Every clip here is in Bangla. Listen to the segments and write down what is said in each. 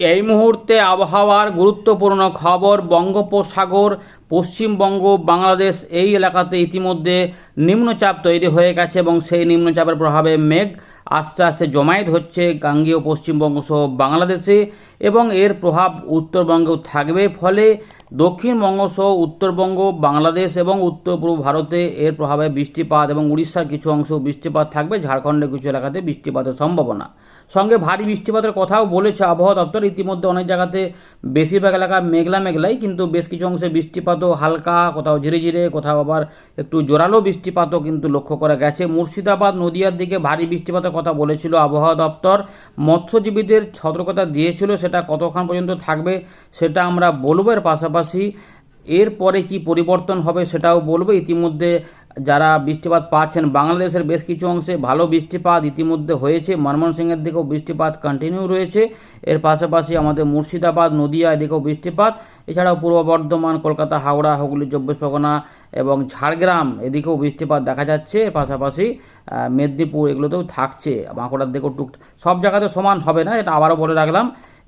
এই মুহূর্তে আবহাওয়ার গুরুত্বপূর্ণ খবর, বঙ্গোপসাগর, পশ্চিমবঙ্গ, বাংলাদেশ, এই এলাকাতে ইতিমধ্যে নিম্নচাপ তৈরি হয়ে গেছে এবং সেই নিম্নচাপের প্রভাবে মেঘ আস্তে আস্তে জমায়েত হচ্ছে। গাঙ্গীয় পশ্চিমবঙ্গ সহ বাংলাদেশে এবং এর প্রভাব উত্তরবঙ্গেও থাকবে। ফলে দক্ষিণবঙ্গ সহ উত্তরবঙ্গ, বাংলাদেশ এবং উত্তর পূর্ব ভারতে এর প্রভাবে বৃষ্টিপাত এবং উড়িষ্যার কিছু অংশ বৃষ্টিপাত থাকবে। ঝাড়খণ্ডের কিছু এলাকাতে বৃষ্টিপাতের সম্ভাবনা। সঙ্গে ভারী বৃষ্টিপাতের কথাও বলেছে আবহাওয়া দপ্তর। ইতিমধ্যে অনেক জায়গাতে বেশিরভাগ এলাকা মেঘলা মেঘলাই, কিন্তু বেশ কিছু অংশে বৃষ্টিপাতও হালকা, কোথাও ধীরে ধীরে কোথাও আবার একটু জোরালো বৃষ্টিপাতও কিন্তু লক্ষ্য করা গেছে। মুর্শিদাবাদ, নদিয়ার দিকে ভারী বৃষ্টিপাতের কথা বলেছিল আবহাওয়া দপ্তর। মৎস্যজীবীদের সতর্কতা দিয়েছিল, সেটা কতক্ষণ পর্যন্ত থাকবে সেটা আমরা বলব। এর পাশাপাশি এরপরে কি পরিবর্তন হবে সেটাও বলব। ইতিমধ্যে যারা বৃষ্টিপাত পাচ্ছেন, বাংলাদেশের বেশ কিছু অংশে ভালো বৃষ্টিপাত ইতিমধ্যে হয়েছে। ময়মনসিংহের দিকেও বৃষ্টিপাত কন্টিনিউ রয়েছে। এর পাশাপাশি আমাদের মুর্শিদাবাদ নদিয়া এদিকেও বৃষ্টিপাত। এছাড়াও পূর্ব বর্ধমান, কলকাতা, হাওড়া, হুগলি, চব্বিশ পরগনা এবং ঝাড়গ্রাম এদিকেও বৃষ্টিপাত দেখা যাচ্ছে। এর পাশাপাশি মেদিনীপুর এগুলোতেও থাকছে। বাঁকুড়ার দিকেও টুক সব জায়গাতে সমান হবে না, এটা আবারও বলে রাখলাম।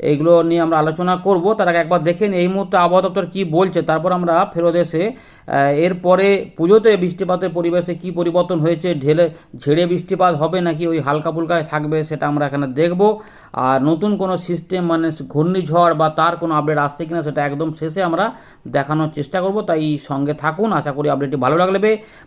এইগুলো নিয়ে আমরা আলোচনা করব। তার আগে একবার দেখেন এই মুহূর্তে আবহাওয়া দপ্তর কী বলছে? তারপর আমরা ফেরত এসে এরপরে পুজোতে বৃষ্টিপাতের পরিবেশে কি পরিবর্তন হয়েছে? ঢেলে, ঝেড়ে বৃষ্টিপাত হবে নাকি ওই হালকা ফুলকায় থাকবে সেটা আমরা এখানে দেখব। আর নতুন কোনো সিস্টেম মানে ঘূর্ণিঝড় বা তার কোনো আপডেট আসছে কিনা সেটা একদম শেষে আমরা দেখানোর চেষ্টা করব। তাই সঙ্গে থাকুন। আশা করি আপডেটটি ভালো লাগলে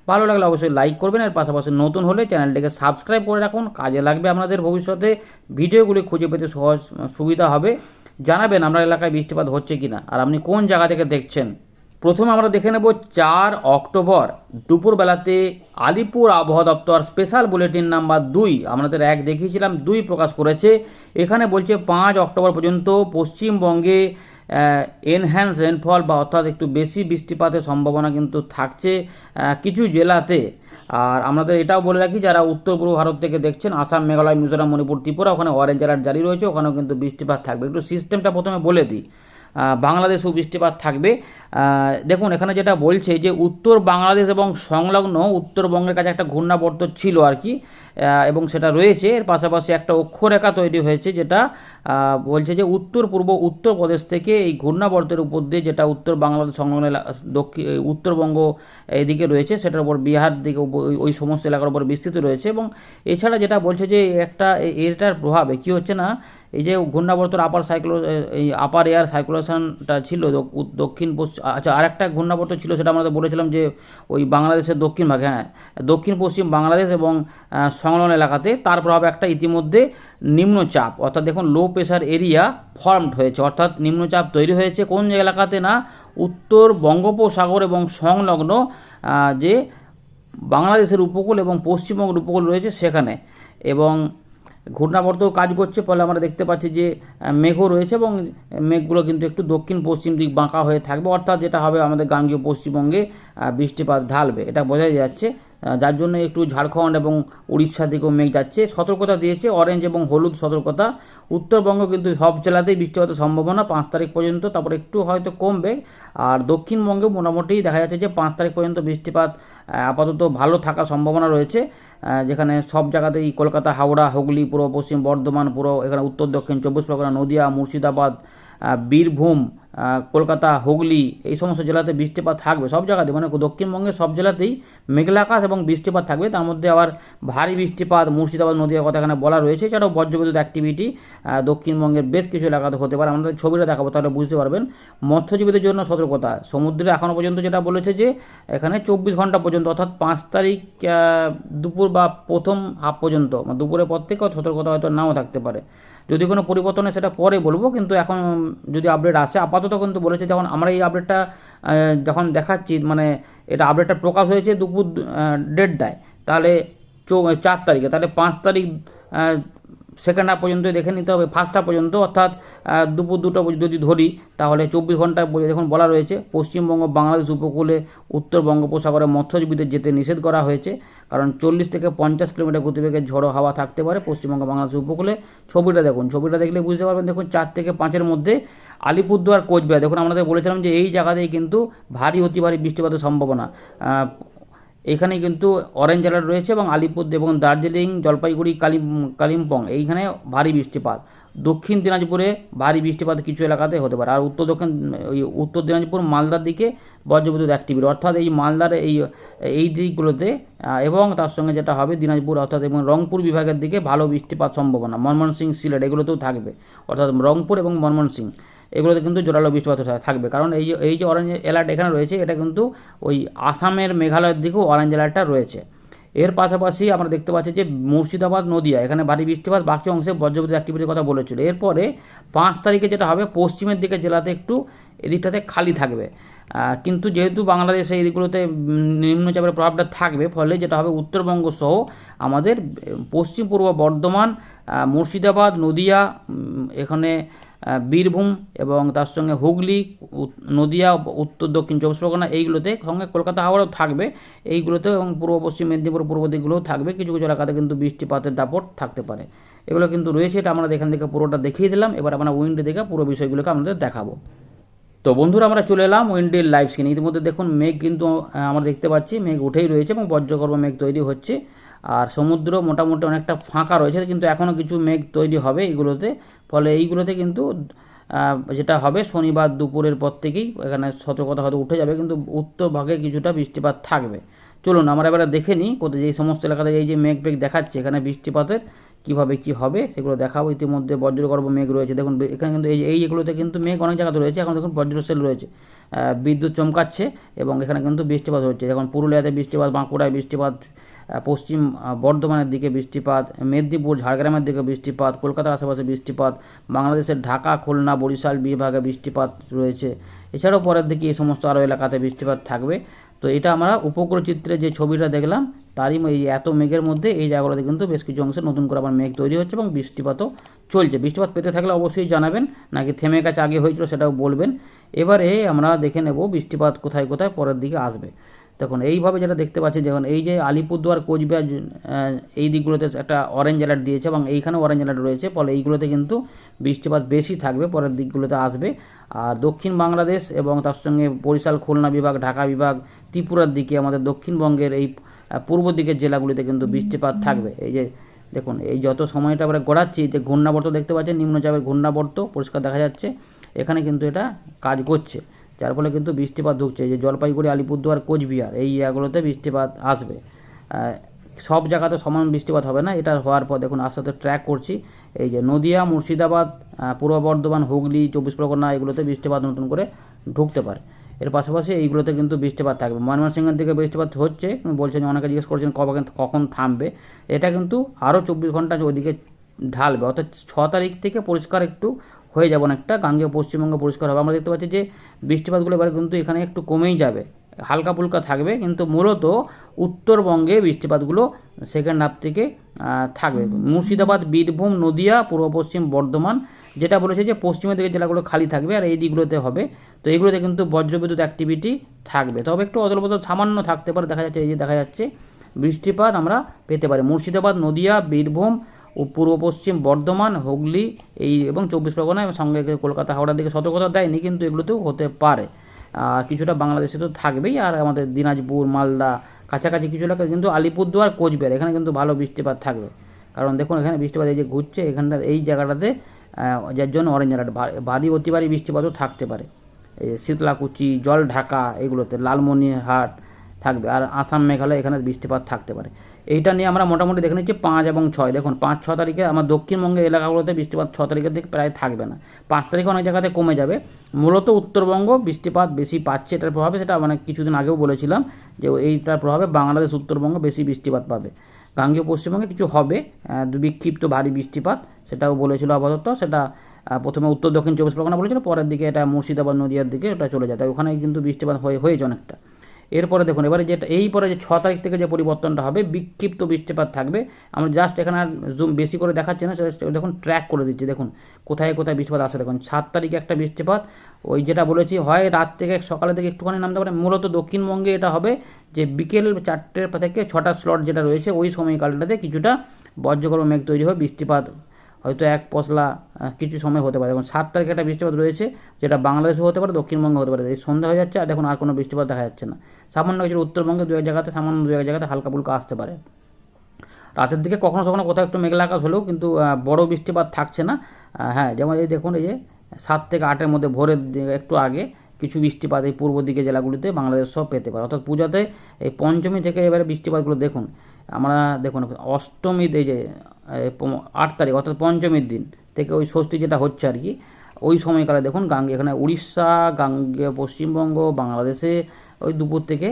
ভালো লাগলে অবশ্যই লাইক করবেন। এর পাশাপাশি নতুন হলে চ্যানেলটিকে সাবস্ক্রাইব করে রাখুন। কাজে লাগবে আপনাদের ভবিষ্যতে। ভিডিওগুলি খুঁজে পেতে সহজ, সুবিধা হবে। জানাবেন আপনার এলাকায় বৃষ্টিপাত হচ্ছে কিনা। আর আপনি কোন জায়গা থেকে দেখছেন? প্রথমে আমরা দেখে নেব চার অক্টোবর দুপুরবেলাতে আলিপুর আবহাওয়া দপ্তর স্পেশাল বুলেটিন নাম্বার দুই, আমাদের এক দেখিয়েছিলাম, দুই প্রকাশ করেছে। এখানে বলছে পাঁচ অক্টোবর পর্যন্ত পশ্চিমবঙ্গে এনহ্যান্স রেনফল বা অর্থাৎ একটু বেশি বৃষ্টিপাতের সম্ভাবনা কিন্তু থাকছে কিছু জেলাতে। আর আমাদের এটাও বলে রাখি, যারা উত্তর পূর্ব ভারত থেকে দেখছেন, আসাম, মেঘালয়, মিজোরাম, মণিপুর, ত্রিপুরা, ওখানে অরেঞ্জ অ্যালার্ট জারি রয়েছে, ওখানেও কিন্তু বৃষ্টিপাত থাকবে। একটু সিস্টেমটা প্রথমে বলে দিই। বাংলাদেশেও বৃষ্টিপাত থাকবে। দেখুন, এখানে যেটা বলছে যে উত্তর বাংলাদেশ এবং সংলগ্ন উত্তরবঙ্গের কাছে একটা ঘূর্ণাবর্ত ছিল আর কি এবং সেটা রয়েছে। এর পাশাপাশি একটা অক্ষরেখা তৈরি হয়েছে যেটা বলছে যে উত্তর, পূর্ব উত্তরপ্রদেশ থেকে এই ঘূর্ণাবর্তের উপর দিয়ে যেটা উত্তর বাংলাদেশ সংলগ্ন দক্ষিণ উত্তরবঙ্গ এদিকে রয়েছে, সেটার উপর বিহার দিকে ওই- সমস্ত এলাকার উপর বিস্তৃত রয়েছে। এবং এছাড়া যেটা বলছে যে একটা এটার প্রভাবে কি হচ্ছে না এই যে ঘূর্ণাবর্তর আপার সাইক্লো এই আপার এয়ার সাইক্লোশনটা ছিল দক্ষিণ পশ্চিম আচ্ছা আরেকটা ঘূর্ণাবর্ত ছিল, সেটা আমরা বলেছিলাম যে ওই বাংলাদেশের দক্ষিণ ভাগে হ্যাঁ দক্ষিণ, পশ্চিম বাংলাদেশ এবং সংলগ্ন এলাকাতে, তার প্রভাবে একটা ইতিমধ্যে নিম্নচাপ, অর্থাৎ দেখুন লো প্রেশার এরিয়া ফর্মড হয়েছে, অর্থাৎ নিম্নচাপ তৈরি হয়েছে কোন এলাকাতে না, উত্তর বঙ্গোপসাগর এবং সংলগ্ন যে বাংলাদেশের উপকূল এবং পশ্চিমবঙ্গের উপকূল রয়েছে সেখানে, এবং ঘূর্ণাবর্তও কাজ করছে, ফলে আমরা দেখতে পাচ্ছি যে মেঘও রয়েছে এবং মেঘগুলো কিন্তু একটু দক্ষিণ পশ্চিম দিক বাঁকা হয়ে থাকবে। অর্থাৎ যেটা হবে আমাদের গাঙ্গীয় পশ্চিমবঙ্গে বৃষ্টিপাত ঢালবে, এটা বোঝাই যাচ্ছে। যার জন্য একটু ঝাড়খণ্ড এবং উড়িষ্যার দিকেও মেঘ যাচ্ছে। সতর্কতা দিয়েছে অরেঞ্জ এবং হলুদ সতর্কতা। উত্তরবঙ্গ কিন্তু সব জেলাতেই বৃষ্টিপাতের সম্ভাবনা পাঁচ তারিখ পর্যন্ত, তারপর একটু হয়তো কমবে। আর দক্ষিণবঙ্গে মোটামুটি দেখা যাচ্ছে যে, পাঁচ তারিখ পর্যন্ত বৃষ্টিপাত আপাতত ভালো থাকার সম্ভাবনা রয়েছে। যেখানে সব জায়গাতেই কলকাতা, হাওড়া, হুগলি, পূর্ব পশ্চিম, বর্ধমান, পুরো এখানে উত্তর, দক্ষিণ, চব্বিশ পরগনা, নদিয়া, মুর্শিদাবাদ বীরভূম কলকাতা, হুগলি, এই সমস্ত জেলাতে বৃষ্টিপাত থাকবে সব জায়গাতে মানে দক্ষিণবঙ্গের সব জেলাতেই মেঘলা আকাশ এবং বৃষ্টিপাত থাকবে। তার মধ্যে আবার ভারী বৃষ্টিপাত, মুর্শিদাবাদ নদীয়ার কথা এখানে বলা রয়েছে। এছাড়াও বজ্রবিদ্যুৎ অ্যাক্টিভিটি দক্ষিণবঙ্গের বেশ কিছু এলাকাতে হতে পারে। আমাদের ছবিটা দেখাবো, তাহলে বুঝতে পারবেন। মৎস্যজীবীদের জন্য সতর্কতা। সমুদ্রে এখনও পর্যন্ত যেটা বলেছে যে, এখানে চব্বিশ ঘণ্টা পর্যন্ত, অর্থাৎ পাঁচ তারিখ দুপুর বা প্রথম হাফ পর্যন্ত মানে দুপুরের পর থেকে সতর্কতা হয়তো নাও থাকতে পারে। যদি কোনো পরিবর্তন হয় সেটা পরে বলব, কিন্তু এখন যদি আপডেট আসে, আপাতত কিন্তু বলেছে যখন আমরা এই আপডেটটা যখন দেখাচ্ছি মানে এটা আপডেটটা প্রকাশ হয়েছে দুপুর দেড়টায়, তাহলে চৌ চার তারিখে, তাহলে পাঁচ তারিখ সেকেন্ড হাফ পর্যন্ত দেখে নিতে হবে ফার্স্ট হাফ পর্যন্ত, অর্থাৎ দুপুর দুটো যদি ধরি, তাহলে চব্বিশ ঘণ্টা দেখুন বলা রয়েছে, পশ্চিমবঙ্গ, বাংলাদেশ উপকূলে, উত্তর বঙ্গোপসাগরে মৎস্যজীবীদের যেতে নিষেধ করা হয়েছে। কারণ চল্লিশ থেকে পঞ্চাশ কিলোমিটার গতিবেগে ঝড়ো হাওয়া থাকতে পারে পশ্চিমবঙ্গ বাংলাদেশ উপকূলে। ছবিটা দেখুন, ছবিটা দেখলে বুঝতে পারবেন, দেখুন চার থেকে পাঁচের মধ্যে আলিপুরদুয়ার, কোচবিহার। দেখুন আমাদের বলেছিলাম যে এই জায়গাতেই কিন্তু ভারী অতি ভারী বৃষ্টিপাতের সম্ভাবনা। এখানে কিন্তু অরেঞ্জ অ্যালার্ট রয়েছে এবং আলিপুর এবং দার্জিলিং, জলপাইগুড়ি, কালিম, কালিম্পং, এইখানে ভারী বৃষ্টিপাত। দক্ষিণ দিনাজপুরে ভারী বৃষ্টিপাত কিছু এলাকাতে হতে পারে। আর উত্তর দক্ষিণ, ওই উত্তর দিনাজপুর, মালদার দিকে বজ্রবিদ্যুৎ অ্যাক্টিভিটি অর্থাৎ এই মালদার এই এই দিকগুলোতে এবং তার সঙ্গে যেটা হবে দিনাজপুর, অর্থাৎ এবং রংপুর বিভাগের দিকে ভালো বৃষ্টিপাত সম্ভাবনা। ময়মনসিংহ সিলেট, এগুলোতেও থাকবে। অর্থাৎ রংপুর এবং ময়মনসিংহ এগুলোতে কিন্তু জোরালো বৃষ্টিপাত থাকবে। কারণ এই এই যে অরেঞ্জ অ্যালার্ট এখানে রয়েছে, এটা কিন্তু ওই আসামের মেঘালয়ের দিকেও অরেঞ্জ অ্যালার্টটা রয়েছে। এর পাশাপাশি আমরা দেখতে পাচ্ছি যে মুর্শিদাবাদ, নদিয়া, এখানে ভারী বৃষ্টিপাত, বাকি অংশে বজ্রবিদ্যুৎ অ্যাক্টিভিটির কথা বলেছিল। এরপরে পাঁচ তারিখে যেটা হবে, পশ্চিমের দিকে জেলাতে একটু এদিকটাতে খালি থাকবে। কিন্তু যেহেতু বাংলাদেশে এই দিকগুলোতে নিম্নচাপের প্রভাবটা থাকবে, ফলে যেটা হবে উত্তরবঙ্গ সহ আমাদের পশ্চিম পূর্ব বর্ধমান মুর্শিদাবাদ, নদিয়া এখানে বীরভূম এবং তার সঙ্গে হুগলি নদিয়া, উত্তর, দক্ষিণ, চব্বিশ পরগনা, এইগুলোতে সঙ্গে কলকাতা হাওড়াও থাকবে। এইগুলোতে এবং পূর্ব পশ্চিম মেদিনীপুর, পূর্ব দিকগুলোও থাকবে। কিছু কিছু এলাকাতে কিন্তু বৃষ্টিপাতের দাপট থাকতে পারে। এগুলো কিন্তু রয়েছে, এটা আমরা এখান থেকে পুরোটা দেখিয়ে দিলাম। এবার আমরা উইন্ডে দেখে পুরো বিষয়গুলোকে আমাদের দেখাবো। তো বন্ধুরা, আমরা চলে এলাম উইন্ডের লাইভ স্ক্রিনে ইতিমধ্যে দেখুন, মেঘ কিন্তু আমরা দেখতে পাচ্ছি, মেঘ উঠেই রয়েছে এবং বজ্রগর্ভ মেঘ তৈরি হচ্ছে। আর সমুদ্র মোটামুটি অনেকটা ফাঁকা রয়েছে, কিন্তু এখনও কিছু মেঘ তৈরি হবে এইগুলোতে ফলে এইগুলোতে কিন্তু যেটা হবে শনিবার দুপুরের পর থেকেই এখানে সতর্কতা হয়তো উঠে যাবে, কিন্তু উত্তর ভাগে কিছুটা বৃষ্টিপাত থাকবে। চলুন আমরা এবারে দেখে নিই কোথায় যেই সমস্ত এলাকাতে এই যে মেঘ মেঘ দেখাচ্ছে, এখানে বৃষ্টিপাতের কীভাবে কি হবে সেগুলো দেখাবো। ইতিমধ্যে বজ্রগর্ভ মেঘ রয়েছে। দেখুন এখানে কিন্তু এই এই এগুলোতে কিন্তু মেঘ অনেক জায়গাতে রয়েছে। এখন দেখুন বজ্রসেল রয়েছে। বিদ্যুৎ চমকাচ্ছে এবং এখানে কিন্তু বৃষ্টিপাত হচ্ছে। যেমন পুরুলিয়াতে বৃষ্টিপাত, বাঁকুড়ায় বৃষ্টিপাত পশ্চিম বর্ধমানের দিকে বৃষ্টিপাত, মেদিনীপুর, ঝাড়গ্রামের দিকে বৃষ্টিপাত, কলকাতার আশেপাশে বৃষ্টিপাত, বাংলাদেশের ঢাকা, খুলনা, বরিশাল বিভাগে বৃষ্টিপাত রয়েছে। এছাড়াও পরের দিকে এই সমস্ত আরও এলাকাতে বৃষ্টিপাত থাকবে। তো এটা আমরা উপগ্রহ চিত্রে যে ছবিটা দেখলাম, তারই এই এত মেঘের মধ্যে এই জায়গাগুলোতে কিন্তু বেশ কিছু অংশে নতুন করে আবার মেঘ তৈরি হচ্ছে এবং বৃষ্টিপাতও চলছে। বৃষ্টিপাত পেতে থাকলে অবশ্যই জানাবেন, নাকি থেমে গেছে, আগে হয়েছিল সেটাও বলবেন। এবারে আমরা দেখে নেব বৃষ্টিপাত কোথায় কোথায় পরের দিকে আসবে। দেখুন, এইভাবে যেটা দেখতে পাচ্ছি যখন এই যে আলিপুরদুয়ার, কোচবিহার এই দিকগুলোতে একটা অরেঞ্জ অ্যালার্ট দিয়েছে এবং এইখানে অরেঞ্জ অ্যালার্ট রয়েছে, ফলে এইগুলোতে কিন্তু বৃষ্টিপাত বেশি থাকবে, পরের দিকগুলোতে আসবে। আর দক্ষিণ বাংলাদেশ এবং তার সঙ্গে বরিশাল, খুলনা বিভাগ, ঢাকা বিভাগ, ত্রিপুরার দিকে আমাদের দক্ষিণবঙ্গের এই পূর্ব দিকের জেলাগুলিতে কিন্তু বৃষ্টিপাত থাকবে। এই যে দেখুন, এই যত সময়টা আমরা গড়াচ্ছি যে ঘূর্ণাবর্ত দেখতে পাচ্ছেন, নিম্নচাপের ঘূর্ণাবর্ত পরিষ্কার দেখা যাচ্ছে, এখানে কিন্তু এটা কাজ করছে। যার ফলে কিন্তু বৃষ্টিপাত ঢুকছে। যে জলপাইগুড়ি, আলিপুরদুয়ার, কোচবিহার এই জায়গাগুলোতে বৃষ্টিপাত আসবে। সব জায়গাতে সমান বৃষ্টিপাত হবে না, এটা হওয়ার পর দেখুন আস্তে আস্তে ট্র্যাক করছি। এই যে নদিয়া, মুর্শিদাবাদ পূর্ব বর্ধমান, হুগলি, চব্বিশ পরগনা এগুলোতে বৃষ্টিপাত নতুন করে ঢুকতে পারে। এর পাশাপাশি এইগুলোতে কিন্তু বৃষ্টিপাত থাকবে। ময়মনসিংহের দিকে বৃষ্টিপাত হচ্ছে, বলছেন অনেকে জিজ্ঞেস করছেন কখন কখন থামবে। এটা কিন্তু আরও চব্বিশ ঘণ্টা ওইদিকে ঢালবে। অর্থাৎ ছ তারিখ থেকে পরিষ্কার একটু হয়ে যাবে অনেকটা। গাঙ্গেয় পশ্চিমবঙ্গ পরিষ্কার হবে। আমরা দেখতে পাচ্ছি যে বৃষ্টিপাতগুলো এবার কিন্তু এখানে একটু কমেই যাবে। হালকা ফুলকা থাকবে কিন্তু মূলত উত্তরবঙ্গে বৃষ্টিপাতগুলো সেকেন্ড হাফ থেকে থাকবে। মুর্শিদাবাদ বীরভূম নদিয়া পূর্ব পশ্চিম বর্ধমান যেটা বলেছে যে পশ্চিমের দিকে জেলাগুলো খালি থাকবে আর এই দিকগুলোতে হবে। তো এইগুলোতে কিন্তু বজ্রবিদ্যুৎ অ্যাক্টিভিটি থাকবে। তবে একটু অদল বদল সামান্য থাকতে পারে। দেখা যাচ্ছে এই যে দেখা যাচ্ছে বৃষ্টিপাত আমরা পেতে পারি। মুর্শিদাবাদ নদিয়া বীরভূম পূর্ব পশ্চিম বর্ধমান, হুগলি এই এবং চব্বিশ পরগনা এবং সঙ্গে কলকাতা হাওড়ার দিকে সতর্কতা দেয়নি কিন্তু এগুলোতেও হতে পারে। কিছুটা বাংলাদেশে তো থাকবেই আর আমাদের দিনাজপুর, মালদা কাছাকাছি কিছু এলাকা কিন্তু আলিপুরদুয়ার, কোচবিহার এখানে কিন্তু ভালো বৃষ্টিপাত থাকবে। কারণ দেখুন এখানে বৃষ্টিপাত এই যে ঘুরছে এখানটা এই জায়গাটাতে যার জন্য অরেঞ্জ অ্যালার্ট ভারী, অতি ভারী বৃষ্টিপাতও থাকতে পারে। এই শীতলাকুচি জল ঢাকা এগুলোতে, লালমনিরহাট থাকবে। আর আসাম মেঘালয় এখানে বৃষ্টিপাত থাকতে পারে। এইটা নিয়ে আমরা মোটামুটি দেখে নিচ্ছি পাঁচ এবং ছয়। দেখুন, পাঁচ, ছ তারিখে আমার দক্ষিণবঙ্গের এলাকাগুলোতে বৃষ্টিপাত ছ তারিখের দিকে প্রায় থাকবে না। পাঁচ তারিখে অনেক জায়গাতে কমে যাবে। মূলত উত্তরবঙ্গ বৃষ্টিপাত বেশি পাচ্ছে, এটার প্রভাবে সেটা মানে কিছুদিন আগেও বলেছিলাম যে এইটার প্রভাবে বাংলাদেশ, উত্তরবঙ্গ বেশি বৃষ্টিপাত পাবে। গাঙ্গেয় পশ্চিমবঙ্গে কিছু হবে বিক্ষিপ্ত ভারী বৃষ্টিপাত, সেটাও বলেছিল আপাতত। সেটা প্রথমে উত্তর দক্ষিণ চব্বিশ পরগনা বলেছিল, পরের দিকে এটা মুর্শিদাবাদ, নদিয়ার দিকে ওটা চলে যায়। তাই ওখানে কিন্তু বৃষ্টিপাত হয়ে, হয়েছে অনেকটা। এরপরে দেখুন, এবারে যেটা এই পরে যে ছ তারিখ থেকে যে পরিবর্তনটা হবে, বিক্ষিপ্ত বৃষ্টিপাত থাকবে। আমরা জাস্ট এখানে আর জুম বেশি করে দেখাচ্ছি না দেখুন ট্র্যাক করে দিচ্ছি, দেখুন, কোথায় কোথায় বৃষ্টিপাত আসে। দেখুন, সাত তারিখে একটা বৃষ্টিপাত, ওই যেটা বলেছি, হয় রাত থেকে সকালে থেকে একটুখানি নামতে পারে, মূলত দক্ষিণবঙ্গে এটা হবে যে বিকেল চারটের থেকে ছটা স্লট যেটা রয়েছে, ওই সময়কালটাতে কিছুটা বজ্রগর্ভ মেঘ তৈরি হয় বৃষ্টিপাত হয়তো এক পশলা কিছু সময় হতে পারে। এবং সাত তারিখে একটা বৃষ্টিপাত রয়েছে, যেটা বাংলাদেশে হতে পারে দক্ষিণবঙ্গে হতে পারে। এই সন্ধ্যা হয়ে যাচ্ছে, আর দেখুন, আর কোনো বৃষ্টিপাত দেখা যাচ্ছে না। সামান্য কিছু উত্তরবঙ্গে দু এক জায়গাতে, সামান্য দু এক জায়গাতে হালকা ফুলকা আসতে পারে। রাতের দিকে কখনো কখনো কোথাও একটু মেঘলা আকাশ হলেও কিন্তু বড় বৃষ্টিপাত থাকছে না। হ্যাঁ যেমন এই দেখুন, এই যে সাত থেকে আটের মধ্যে, ভোরের একটু আগে কিছু বৃষ্টিপাত এই পূর্ব দিকে জেলাগুলিতে বাংলাদেশ সব পেতে পারে। অর্থাৎ পূজাতে এই পঞ্চমী থেকে এবারে বৃষ্টিপাতগুলো দেখুন আমরা দেখুন অষ্টমী এই যে আট তারিখ, অর্থাৎ পঞ্চমীর দিন থেকে ওই ষষ্ঠী যেটা হচ্ছে আর কি, ওই সময়কালে দেখুন, গাঙ্গে, এখানে উড়িষ্যা, গাঙ্গে, পশ্চিমবঙ্গ, বাংলাদেশে ওই দুপুর থেকে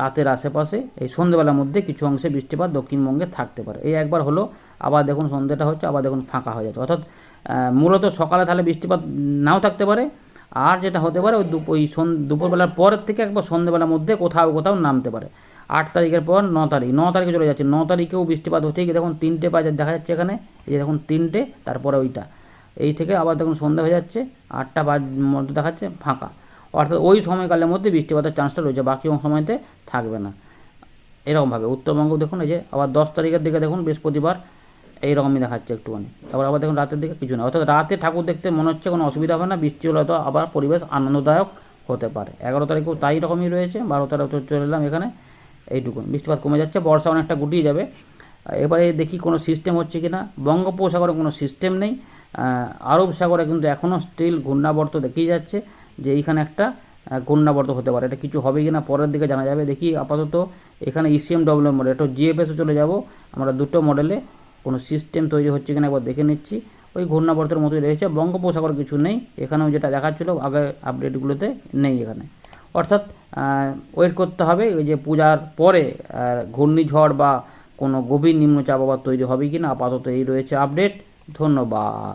রাতের আশেপাশে এই সন্ধ্যেবেলার মধ্যে কিছু অংশে বৃষ্টিপাত দক্ষিণবঙ্গে থাকতে পারে। এই একবার হলো, আবার দেখুন সন্ধ্যেটা হচ্ছে, আবার দেখুন ফাঁকা হয়ে যাচ্ছে। অর্থাৎ মূলত সকালে তাহলে বৃষ্টিপাত নাও থাকতে পারে, আর যেটা হতে পারে, ওই দুপুর ওই দুপুরবেলার পরের থেকে একবার সন্ধ্যেবেলার মধ্যে কোথাও কোথাও নামতে পারে। আট তারিখের পর ন তারিখ, ন তারিখে চলে যাচ্ছে। ন তারিখেও বৃষ্টিপাত হচ্ছে। কি দেখুন, তিনটে বাজার দেখা যাচ্ছে এখানে। এই যে দেখুন, তিনটে, তারপরে ওইটা। এই থেকে আবার দেখুন, সন্ধ্যা হয়ে যাচ্ছে। আটটা বাজ, মধ্যে দেখাচ্ছে, ফাঁকা। অর্থাৎ ওই সময়কালের মধ্যে বৃষ্টিপাতের চান্সটা রয়েছে। বাকি সময়তে থাকবে না। এরকমভাবে। উত্তরবঙ্গ দেখুন, এই যে আবার দশ তারিখের দিকে দেখুন, বৃহস্পতিবার এইরকমই দেখাচ্ছে একটুখানি। তারপর আবার দেখুন, রাতের দিকে কিছু না। অর্থাৎ রাতে ঠাকুর দেখতে মনে হচ্ছে কোনো অসুবিধা হবে না। বৃষ্টি হলে তো আবার পরিবেশ আনন্দদায়ক হতে পারে। এগারো তারিখেও তাই রকমই রয়েছে। বারো তারিখ চলে এলাম এখানে। এইটুকু। বৃষ্টিপাত কমে যাচ্ছে, বর্ষা অনেকটা গুটিয়ে যাবে। এবারে দেখি কোনো সিস্টেম হচ্ছে কি না বঙ্গোপসাগরে কোনো সিস্টেম নেই। আরব সাগরে কিন্তু এখনও স্টিল ঘূর্ণাবর্ত দেখিয়ে যাচ্ছে যে এইখানে একটা ঘূর্ণাবর্ত হতে পারে। এটা কিছু হবে কি না পরের দিকে জানা যাবে। দেখি আপাতত এখানে ইসিএম ডব্লিউ মডেল এটা জিএফএসও চলে যাব। আমরা দুটো মডেলে কোনো সিস্টেম তৈরি হচ্ছে কিনা একবার দেখে নিচ্ছি। ওই ঘূর্ণাবর্তের মতোই রয়েছে। বঙ্গোপসাগর কিছু নেই। এখানেও যেটা দেখাচ্ছিল, আগে আপডেটগুলোতে নেই এখানে। অর্থাৎ ওয়েট করতে হবে, ওই যে পূজার পরে ঘূর্ণিঝড় বা কোনো গভীর নিম্নচাপ আবার তৈরি হবে কি না আপাতত এই রয়েছে আপডেট। ধন্যবাদ।